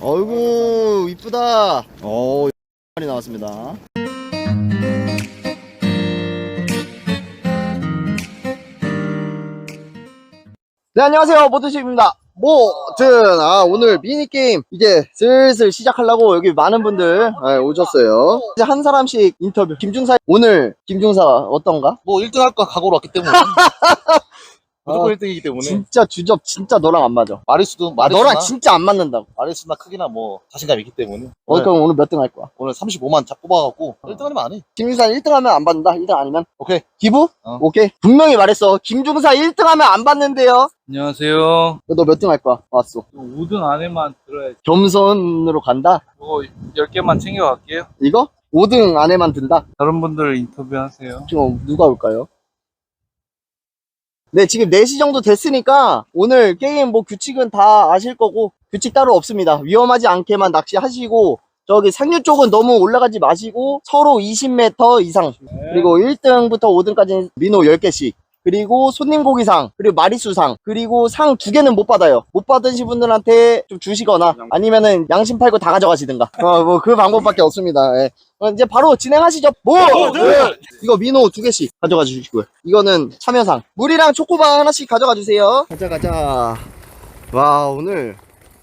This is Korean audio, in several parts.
어이구 이쁘다. 어 많이 나왔습니다. 네 안녕하세요. 모드십입니다. 모든 아 오늘 미니게임 이제 슬슬 시작하려고 여기 많은 분들 네, 오셨어요. 이제 한 사람씩 인터뷰. 김중사 오늘 김중사 어떤가? 뭐 1등 할 거 각오로 왔기 때문에 무조건 1등이기 때문에 진짜 주접 진짜 너랑 안 맞아 마리수도 아, 마리수나 너랑 진짜 안 맞는다고 마리수나 크기나 뭐 자신감 있기 때문에 어, 오늘, 그럼 오늘 몇 등 할 거야? 오늘 35만 잡 뽑아갖고 1등 하면 안 해 김중사 1등 하면 안 받는다 1등 아니면? 오케이 기부? 어. 오케이. 분명히 말했어. 김중사 1등 하면 안 받는데요. 안녕하세요. 너 몇 등 할 거야? 왔어. 5등 안에만 들어야지. 겸손으로 간다? 뭐 10개만 챙겨갈게요. 이거? 5등 안에만 든다? 다른 분들 인터뷰하세요. 지금 누가 올까요? 네, 지금 4시 정도 됐으니까 오늘 게임 뭐 규칙은 다 아실 거고 규칙 따로 없습니다. 위험하지 않게만 낚시하시고 저기 상류 쪽은 너무 올라가지 마시고 서로 20m 이상 그리고 1등부터 5등까지는 민호 10개씩. 그리고 손님 고기상, 그리고 마리수상, 그리고 상 두 개는 못 받아요. 못 받으신 분들한테 좀 주시거나 아니면은 양심 팔고 다 가져가시든가. 어, 뭐 그 방법밖에 없습니다. 예. 그럼 이제 바로 진행하시죠. 뭐? 네. 이거 민호 두 개씩 가져가 주시고요. 이거는 참여상. 물이랑 초코바 하나씩 가져가 주세요. 가자, 가자. 와, 오늘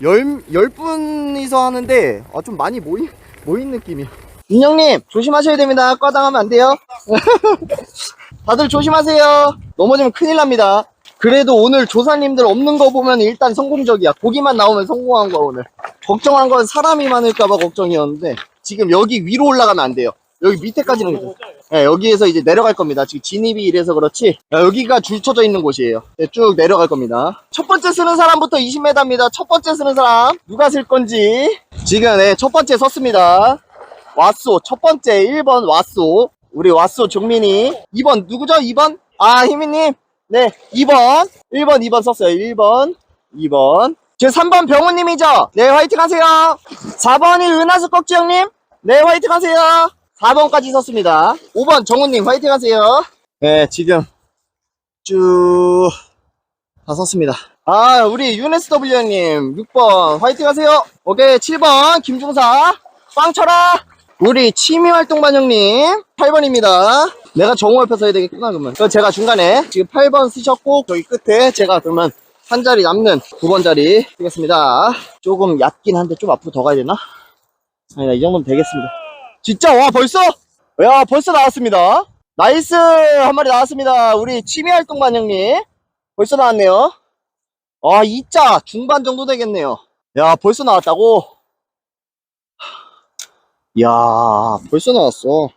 열, 열 분이서 하는데, 아, 좀 많이 모인, 모인 느낌이야. 윤영님, 조심하셔야 됩니다. 과당하면 안 돼요. 다들 조심하세요. 넘어지면 큰일 납니다. 그래도 오늘 조사님들 없는 거 보면 일단 성공적이야. 고기만 나오면 성공한 거야, 오늘. 걱정한 건 사람이 많을까봐 걱정이었는데, 지금 여기 위로 올라가면 안 돼요. 여기 밑에까지는 괜찮아요. 네, 여기에서 이제 내려갈 겁니다. 지금 진입이 이래서 그렇지. 야, 여기가 줄 쳐져 있는 곳이에요. 네, 쭉 내려갈 겁니다. 첫 번째 쓰는 사람부터 20m입니다. 첫 번째 쓰는 사람. 누가 쓸 건지. 지금, 네, 첫 번째 섰습니다. 왓소. 첫 번째 1번 왓소. 우리 왓소 종민이. 2번 누구죠? 2번? 아, 희미님. 네, 2번. 1번, 2번 썼어요. 1번, 2번. 지금 3번 병우님이죠? 네, 화이팅 하세요. 4번이 은하수 꺽지 형님. 네, 화이팅 하세요. 4번까지 썼습니다. 5번 정우님 화이팅 하세요. 네, 지금 쭉 다 썼습니다. 아, 우리 UNSW 형님 6번 화이팅 하세요. 오케이, 7번 김중사 빵 쳐라. 우리 취미활동반 형님 8번입니다. 내가 정우 옆에 서야 되겠구나, 그러면. 그럼 제가 중간에 지금 8번 쓰셨고, 저기 끝에 제가 그러면 한 자리 남는 9번 자리 쓰겠습니다. 조금 얕긴 한데 좀 앞으로 더 가야 되나? 아니다, 이 정도면 되겠습니다. 진짜, 와, 벌써? 야, 벌써 나왔습니다. 나이스! 한 마리 나왔습니다. 우리 취미활동반 형님. 벌써 나왔네요. 아, 2자 중반 정도 되겠네요. 야, 벌써 나왔다고? 야, 벌써 나왔어.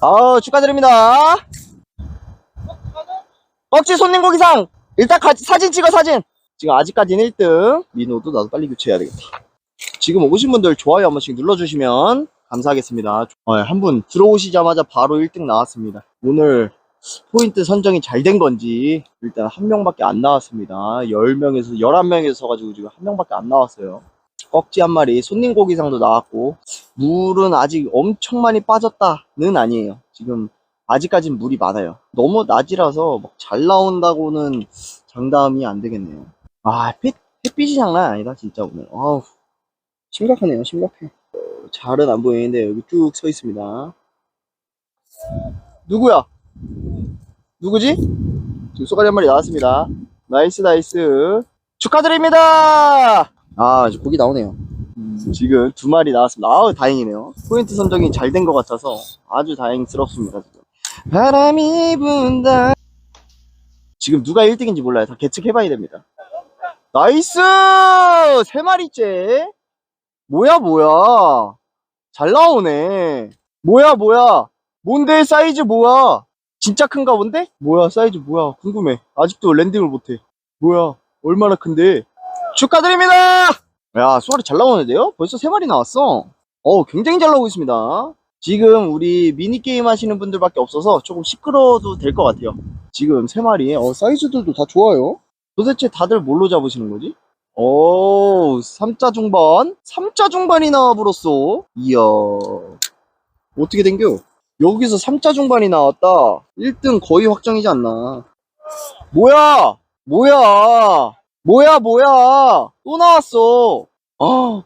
아, 축하드립니다. 꺽지 손님 고기상! 일단 같이 사진 찍어, 사진! 지금 아직까지는 1등. 민호도 나도 빨리 교체해야 되겠다. 지금 오신 분들 좋아요 한 번씩 눌러주시면 감사하겠습니다. 어, 한분 들어오시자마자 바로 1등 나왔습니다. 오늘 포인트 선정이 잘 된 건지 일단 한 명밖에 안 나왔습니다. 10명에서 11명에서 서가지고 지금 한 명밖에 안 나왔어요. 꺽지 한 마리, 손님 고기상도 나왔고 물은 아직 엄청 많이 빠졌다는 아니에요. 지금 아직까진 물이 많아요. 너무 낮이라서 막잘 나온다고는 장담이 안 되겠네요. 아, 햇빛, 햇빛이 장난 아니다, 진짜 오늘. 아우, 심각하네요, 심각해. 어, 잘은 안 보이는데 여기 쭉 서 있습니다. 누구야? 누구지? 지금 쏘가리 한 마리 나왔습니다. 나이스, 나이스. 축하드립니다! 아, 이제 고기 나오네요. 지금 두 마리 나왔습니다. 아우, 다행이네요. 포인트 선정이 잘 된 것 같아서 아주 다행스럽습니다, 지금. 바람이 분다. 지금 누가 1등인지 몰라요. 다 계측해봐야 됩니다. 나이스! 세 마리째? 뭐야, 뭐야. 잘 나오네. 뭐야, 뭐야. 뭔데, 사이즈 뭐야. 진짜 큰가 본데? 뭐야, 사이즈 뭐야. 궁금해. 아직도 랜딩을 못해. 뭐야, 얼마나 큰데? 축하드립니다! 야, 수아리 잘 나오는데요? 벌써 세 마리 나왔어. 어, 굉장히 잘 나오고 있습니다. 지금 우리 미니게임 하시는 분들밖에 없어서 조금 시끄러워도 될 것 같아요. 지금 세 마리. 어, 사이즈들도 다 좋아요. 도대체 다들 뭘로 잡으시는 거지? 오, 3자 중반? 3자 중반이 나와버렸어. 이야. 어떻게 된겨? 여기서 3자 중반이 나왔다. 1등 거의 확정이지 않나. 뭐야? 뭐야? 뭐야, 뭐야? 또 나왔어. 아,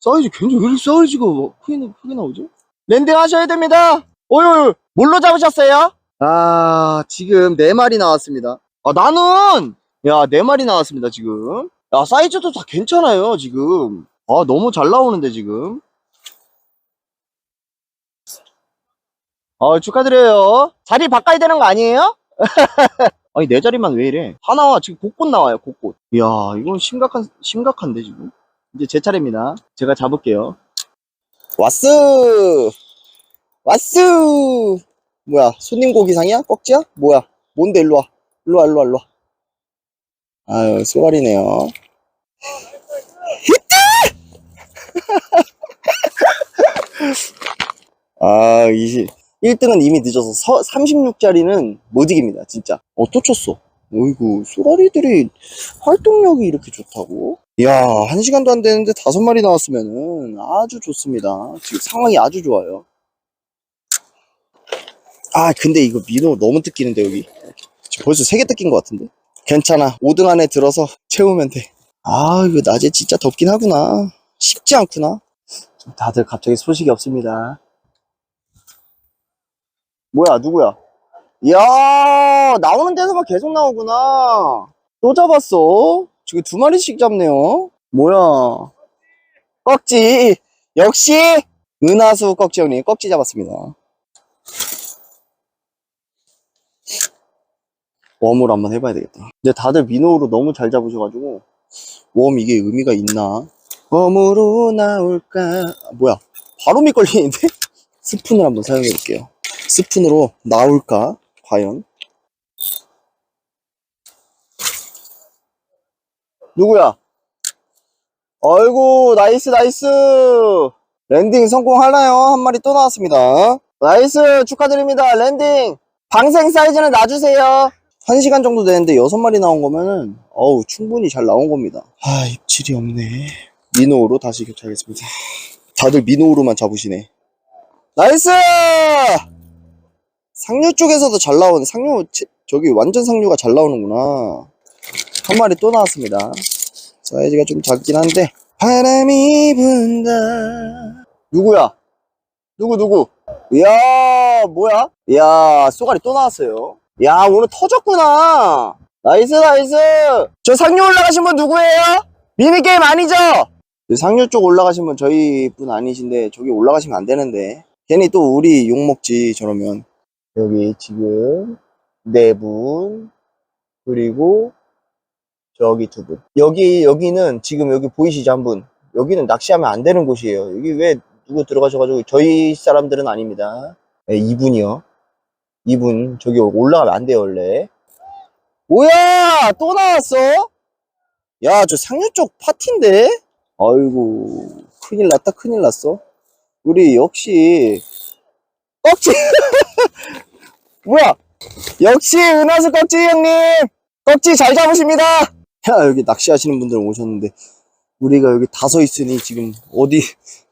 사이즈 굉장히 왜 이렇게 사이즈가 크게, 나- 크게 나오지? 랜딩 하셔야 됩니다. 어유 뭘로 잡으셨어요? 아, 지금 네 마리 나왔습니다. 아, 나는 야, 네 마리 나왔습니다, 지금. 야, 사이즈도 다 괜찮아요, 지금. 아, 너무 잘 나오는데, 지금. 어, 축하드려요. 자리 바꿔야 되는 거 아니에요? 아니, 내 자리만 왜 이래? 하나, 지금 곳곳 나와요, 곳곳. 이야, 이건 심각한, 심각한데, 지금. 이제 제 차례입니다. 제가 잡을게요. 왔어! 왔어! 뭐야, 손님 고기상이야? 꺽지야? 뭐야? 뭔데, 일로와. 일로와, 일로와, 일로와. 아유, 쏘가리네요. 아, 20. 1등은 이미 늦어서 36짜리는 못 이깁니다, 진짜. 어, 또 쳤어. 어이구, 쏘가리들이 활동력이 이렇게 좋다고? 이야, 한 시간도 안 되는데 다섯 마리 나왔으면은 아주 좋습니다. 지금 상황이 아주 좋아요. 아, 근데 이거 민호 너무 뜯기는데, 여기. 벌써 세개 뜯긴 것 같은데? 괜찮아. 5등 안에 들어서 채우면 돼. 아, 이거 낮에 진짜 덥긴 하구나. 쉽지 않구나. 다들 갑자기 소식이 없습니다. 뭐야, 누구야? 이야, 나오는 데서만 계속 나오구나. 또 잡았어? 지금 두 마리씩 잡네요. 뭐야. 꺽지. 역시, 은하수 꺽지 형님, 꺽지 잡았습니다. 웜으로 한번 해봐야 되겠다. 근데 다들 민호로 너무 잘 잡으셔가지고, 웜 이게 의미가 있나? 웜으로 나올까? 아, 뭐야. 바로 밑걸리는데? 스푼을 한번 사용해 볼게요. 스푼으로 나올까? 과연? 누구야? 아이고, 나이스, 나이스! 랜딩 성공하나요? 한 마리 또 나왔습니다. 나이스! 축하드립니다. 랜딩! 방생 사이즈는 놔주세요. 한 시간 정도 되는데 여섯 마리 나온 거면은, 어우, 충분히 잘 나온 겁니다. 아, 입질이 없네. 민호로 다시 교체하겠습니다. 다들 민호로만 잡으시네. 나이스! 상류 쪽에서도 잘 나오는, 상류, 치- 저기 완전 상류가 잘 나오는구나. 한 마리 또 나왔습니다. 사이즈가 좀 작긴 한데, 바람이 분다. 누구야? 누구, 누구? 이야, 뭐야? 이야, 쏘가리 또 나왔어요. 야, 오늘 터졌구나. 나이스, 나이스. 저 상류 올라가신 분 누구예요? 미니게임 아니죠? 그 상류 쪽 올라가신 분 저희 분 아니신데 저기 올라가시면 안 되는데 괜히 또 우리 욕먹지 저러면. 여기 지금 네 분 그리고 저기 두 분. 여기 여기는 지금 여기 보이시죠 한 분? 여기는 낚시하면 안 되는 곳이에요. 여기 왜 누구 들어가셔가지고 저희 사람들은 아닙니다. 네, 이분이요. 이분 저기 올라가면 안 돼요 원래. 뭐야! 또 나왔어? 야 저 상류 쪽 파티인데? 아이고 큰일 났다 큰일 났어 우리 역시 꺽지. 뭐야? 역시 은하수 꺽지 형님! 꺽지 잘 잡으십니다! 야 여기 낚시하시는 분들 오셨는데 우리가 여기 다 서 있으니 지금 어디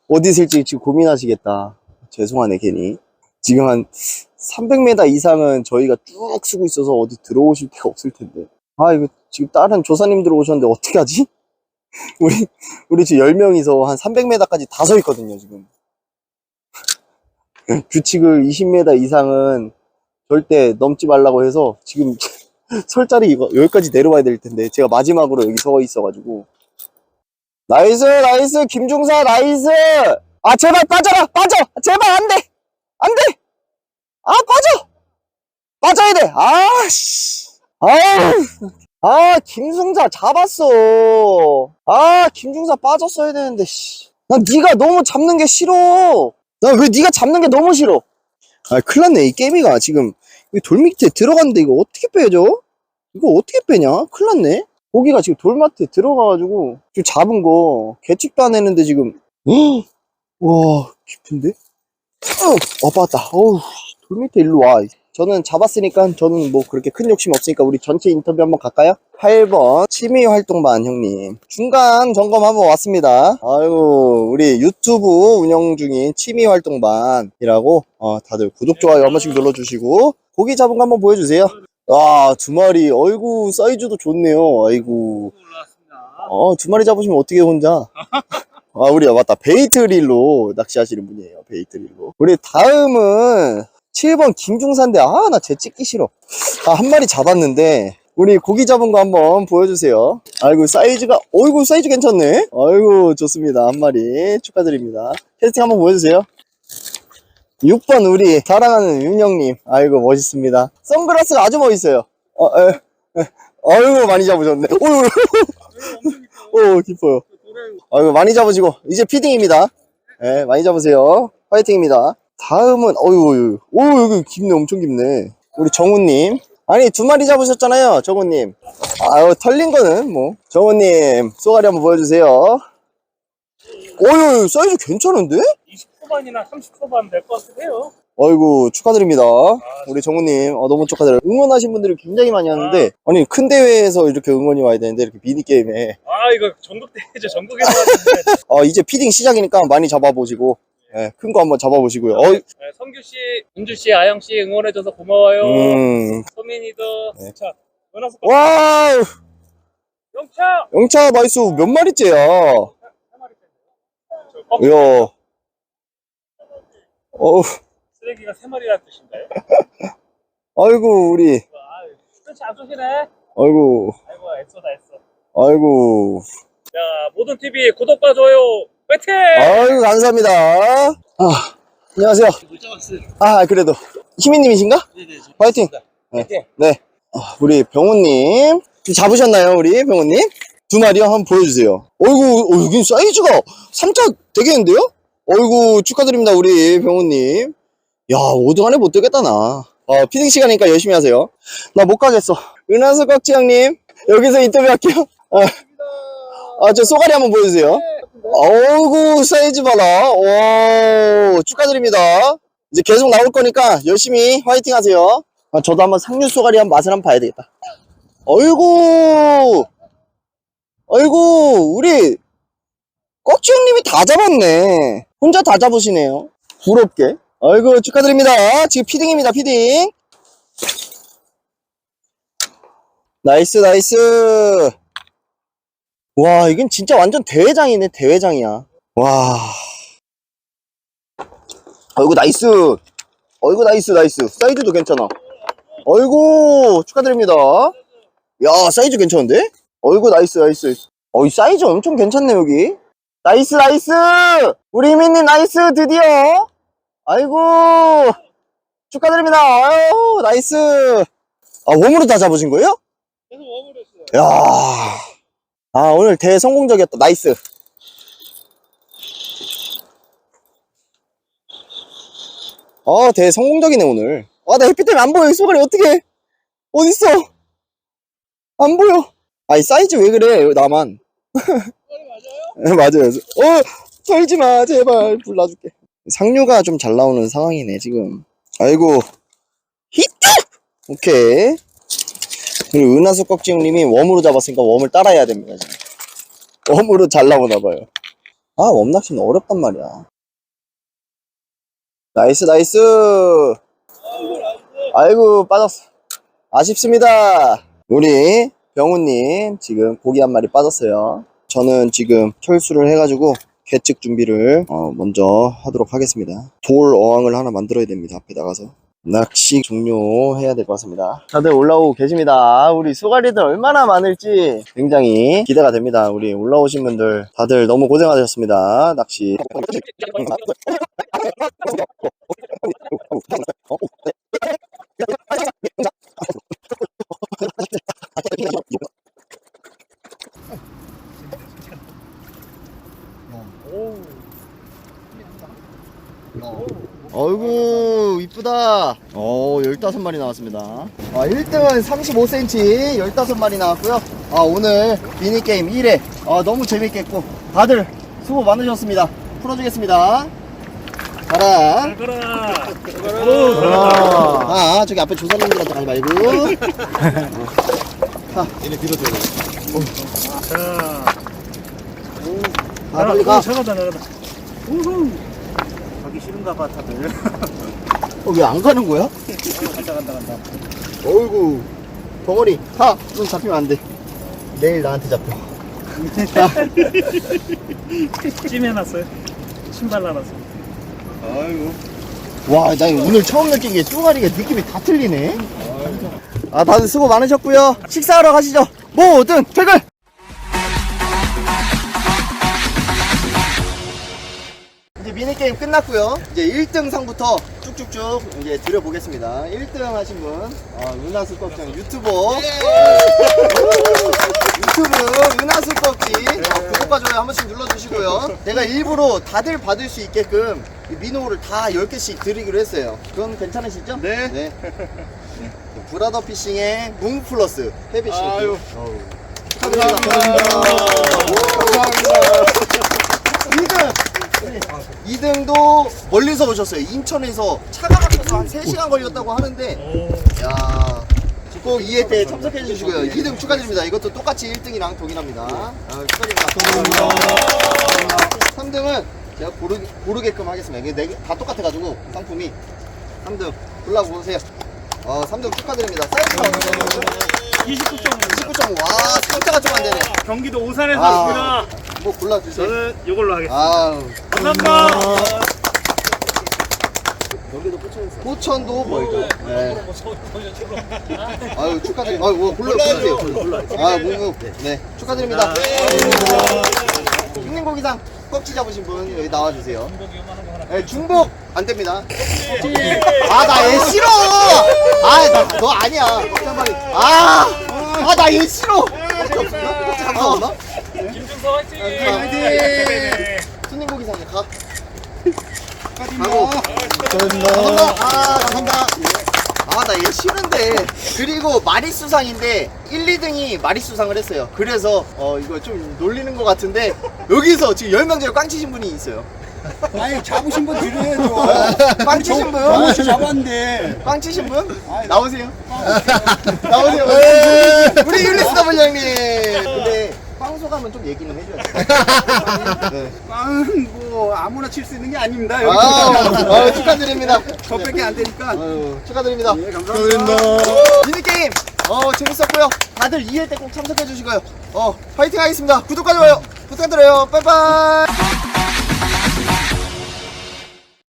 어디 쓸지 지금 고민하시겠다. 죄송하네 괜히. 지금 한 300m 이상은 저희가 쭉 쓰고 있어서 어디 들어오실 데가 없을 텐데. 아 이거 지금 다른 조사님들 오셨는데 어떻게 하지? 우리 우리 지금 10명이서 한 300m까지 다 서 있거든요, 지금. 규칙을 20m 이상은 절대 넘지 말라고 해서 지금 설 자리 이거 여기까지 내려와야 될 텐데 제가 마지막으로 여기 서 있어가지고. 나이스 나이스. 김중사 나이스. 아 제발 빠져라 빠져. 제발 안돼 안돼. 아 빠져. 빠져야 돼. 아씨. 아우 아, 김승자 잡았어. 아, 김중사 빠졌어야 되는데, 씨. 난 네가 너무 잡는 게 싫어. 나 왜 네가 잡는 게 너무 싫어. 아, 큰일 났네. 이 게임이가 지금 이돌 밑에 들어갔는데 이거 어떻게 빼죠? 이거 어떻게 빼냐? 큰일 났네. 고기가 지금 돌 밑에 들어가가지고 지금 잡은 거 개측도 안 했는데 지금 헉! 와, 깊은데? 어, 어, 빠졌다. 어우, 돌 밑에 일로 와. 저는 잡았으니까 저는 뭐 그렇게 큰 욕심 없으니까 우리 전체 인터뷰 한번 갈까요? 8번 취미 활동반 형님 중간 점검 한번 왔습니다 아유 우리 유튜브 운영 중인 취미 활동반이라고 어, 다들 구독 좋아요 한 번씩 눌러주시고 고기 잡은 거 한번 보여주세요 와 두 마리 어이구 사이즈도 좋네요 아이고. 어 두 마리 잡으시면 어떻게 혼자 아, 우리 맞다. 베이트릴로 낚시하시는 분이에요. 베이트릴로. 우리 다음은 7번 김중사인데, 아, 나 쟤 찍기 싫어. 아, 한 마리 잡았는데, 우리 고기 잡은 거 한번 보여주세요. 아이고, 사이즈가, 어이구, 사이즈 괜찮네? 아이고, 좋습니다. 한 마리 축하드립니다. 캐스팅 한번 보여주세요. 6번 우리 사랑하는 윤영님. 아이고, 멋있습니다. 선글라스가 아주 멋있어요. 어, 에, 에. 아이고, 많이 잡으셨네. 어이구. 오, 기뻐요. 아이고, 많이 잡으시고, 이제 피딩입니다. 예, 많이 잡으세요. 화이팅입니다. 다음은, 어유, 오, 여기 깊네, 엄청 깊네. 우리 정우님. 아니, 두 마리 잡으셨잖아요, 정우님. 아유, 털린 거는 뭐. 정우님, 쏘가리 한번 보여주세요. 어유, 사이즈 괜찮은데? 20초반이나 30초반 될 것 같으세요. 아이고, 축하드립니다. 우리 정우님, 어, 너무 축하드려요. 응원하신 분들이 굉장히 많이 하는데, 아 니, 큰 대회에서 이렇게 응원이 와야 되는데, 이렇게 미니게임에. 아 이거 전국 대회죠. 전국에서 하는데 어, 이제 피딩 시작이니까 많이 잡아보시고, 예, 큰거 한번 잡아보시고요. 어, 네, 성규 씨, 은주 씨, 아영 씨 응원해줘서 고마워요. 음, 소민이도 네. 자 은하수 와우! 영차 영차 마이수 몇 마리째야? 이야. 어우, 쓰레기가 세 마리라는 뜻인가요? 아이고, 우리, 아, 그렇지 안 쏘시네. 아이고, 아이고 애써다 애써. 아이고, 자 모든 TV 구독과 좋아요 화이팅! 아이고, 감사합니다. 아, 안녕하세요. 아, 그래도. 희민님이신가? 화이팅! 네. 네. 아, 우리 병호님. 잡으셨나요, 우리 병호님? 두 마리요? 한번 보여주세요. 어이구, 어, 여긴 사이즈가 3차 되겠는데요? 어이구, 축하드립니다, 우리 병호님. 야, 5등 안에 못 되겠다, 나. 어, 피딩 시간이니까 열심히 하세요. 나 못 가겠어. 은하수 깍지 형님, 여기서 인터뷰 할게요. 아, 아, 저 쏘가리 한번 보여주세요. 어이구, 사이즈 봐라. 오, 축하드립니다. 이제 계속 나올 거니까 열심히 화이팅 하세요. 아, 저도 한번 상류 쏘가리 한번 맛을 한번 봐야 되겠다. 어이구, 어이구, 우리 꺽지 형님이 다 잡았네. 혼자 다 잡으시네요. 부럽게. 아이고, 축하드립니다. 지금 피딩입니다, 피딩. 나이스, 나이스. 와, 이건 진짜 완전 대회장이네, 대회장이야. 와. 어이구, 나이스. 어이구, 나이스, 나이스. 사이즈도 괜찮아. 어이구, 축하드립니다. 야, 사이즈 괜찮은데? 어이구, 나이스, 나이스. 어이, 사이즈 엄청 괜찮네, 여기. 나이스, 나이스! 우리 희민님, 나이스, 드디어! 아이고, 축하드립니다. 아유, 나이스. 아, 웜으로 다 잡으신 거예요? 계속 워물했어요. 야 아, 오늘 대성공적이었다. 나이스. 아, 대성공적이네, 오늘. 와, 나 햇빛 때문에 안 보여. 이 소갈이 어떻게 어딨어? 안 보여. 아이, 사이즈 왜 그래, 나만. 네, 맞아요? 어, 털지 마, 제발. 불 놔줄게. 상류가 좀 잘 나오는 상황이네, 지금. 아이고. 히트! 오케이. 그리고 은하수 꺽지형님이 웜으로 잡았으니까 웜을 따라해야 됩니다. 지금. 웜으로 잘 나오나봐요. 아, 웜낚시는 어렵단 말이야. 나이스, 나이스! 아이고, 빠졌어. 아쉽습니다. 우리 병우님, 지금 고기 한 마리 빠졌어요. 저는 지금 철수를 해가지고 개측 준비를 어, 먼저 하도록 하겠습니다. 돌 어항을 하나 만들어야 됩니다. 앞에 나가서. 낚시 종료해야 될 것 같습니다. 다들 올라오고 계십니다. 우리 수가리들 얼마나 많을지 굉장히 기대가 됩니다. 우리 올라오신 분들 다들 너무 고생하셨습니다. 낚시. 어이구 이쁘다. 어 15마리 나왔습니다. 아 1등은 35cm 15마리 나왔고요. 아 오늘 미니게임 1회. 아 너무 재밌겠고. 다들 수고 많으셨습니다. 풀어주겠습니다. 가라. 가라. 아, 아 저기 앞에 조사님들한테 가지 말고. 자. 아 빨리 가. 나가다 나가다. 가기 싫은가 봐 다들. 어, 왜 안 가는 거야? 간다 간다 간다. 어이구 덩어리 타눈 잡히면 안 돼 내일 나한테 잡혀 찜해놨어요. 신발 날아서. 와, 나 오늘 처음 느낀 게 쏘가리가 느낌이 다 틀리네. 아, 다들 수고 많으셨고요. 식사하러 가시죠. 모든 퇴근! 게임 끝났고요. 이제 1등 상부터 쭉쭉쭉 이제 드려보겠습니다. 1등 하신 분, 어, 은하수 껍장 유튜버. 유튜브 은하수 꺾기 어, 구독과 좋아요 한 번씩 눌러주시고요. 제가 일부러 다들 받을 수 있게끔 이 민호를 다 10개씩 드리기로 했어요. 그건 괜찮으시죠? 네. 네. 브라더 피싱의 뭉 플러스 헤비싱. 아유. 축하드립니다. 감사합니다. 2등! 2등도 멀리서 오셨어요. 인천에서 차가 막혀서 한 3시간 걸렸다고 하는데, 야꼭 이해 때 참석해 주시고요. 2등 축하드립니다. 이것도 똑같이 1등이랑 동일합니다. 아, 축하드립니다. 3등은 제가 고르, 고르게끔 하겠습니다. 이게 네 개- 다 똑같아가지고 상품이 3등 골라보세요. 어, 3등 축하드립니다. 사이즈 가 29점. 19점. 와, 상자가 좀 안 되네. 경기도 오산에서 아. 왔습니다. 뭐 골라주세요. 저는 이걸로 하겠습니다. 아우. 감사합니다. 포천도 멀죠. 네. 아유 축하드립니다. 아유 뭐 골라 골라주세요. 아 묵묵. 네 축하드립니다. 흉님고기상 꺽지 잡으신 분 여기 나와주세요. 네, 중복 안 됩니다. 아 나 얘 싫어. 아너 아니야. 꺽지 한 마리. 아 아 나 얘 싫어. 꺽지 없나? 꺽지 한번 없나? 김준서 화이팅! 화이팅! 손님 고기상에 가. 가고. 감사합니다. 아, 감사합니다. 아, 나 얘 싫은데. 그리고 마리 수상인데, 1, 2등이 마리수상을 했어요. 그래서, 어, 이거 좀 놀리는 것 같은데, 여기서 지금 10명 중에 꽝치신 분이 있어요. 아니 잡으신 분 드려야죠. 꽝치신 분? 씨 잡았는데. 꽝치신 분? 나오세요. 나오세요. 우리 율리스 더블 형님. 소감은 좀 얘기는 해줘야 돼. 네. 빵뭐 아무나 칠 수 있는 게 아닙니다. 여기 아, 아, 축하드립니다. 저밖에 안 되니까. 아유, 축하드립니다. 네, 감사합니다. 미니게임 어 재밌었고요 다들 이해 때꼭 참석해 주시고요 어 파이팅 하겠습니다 구독과 좋아요 부탁드려요 빠이빠이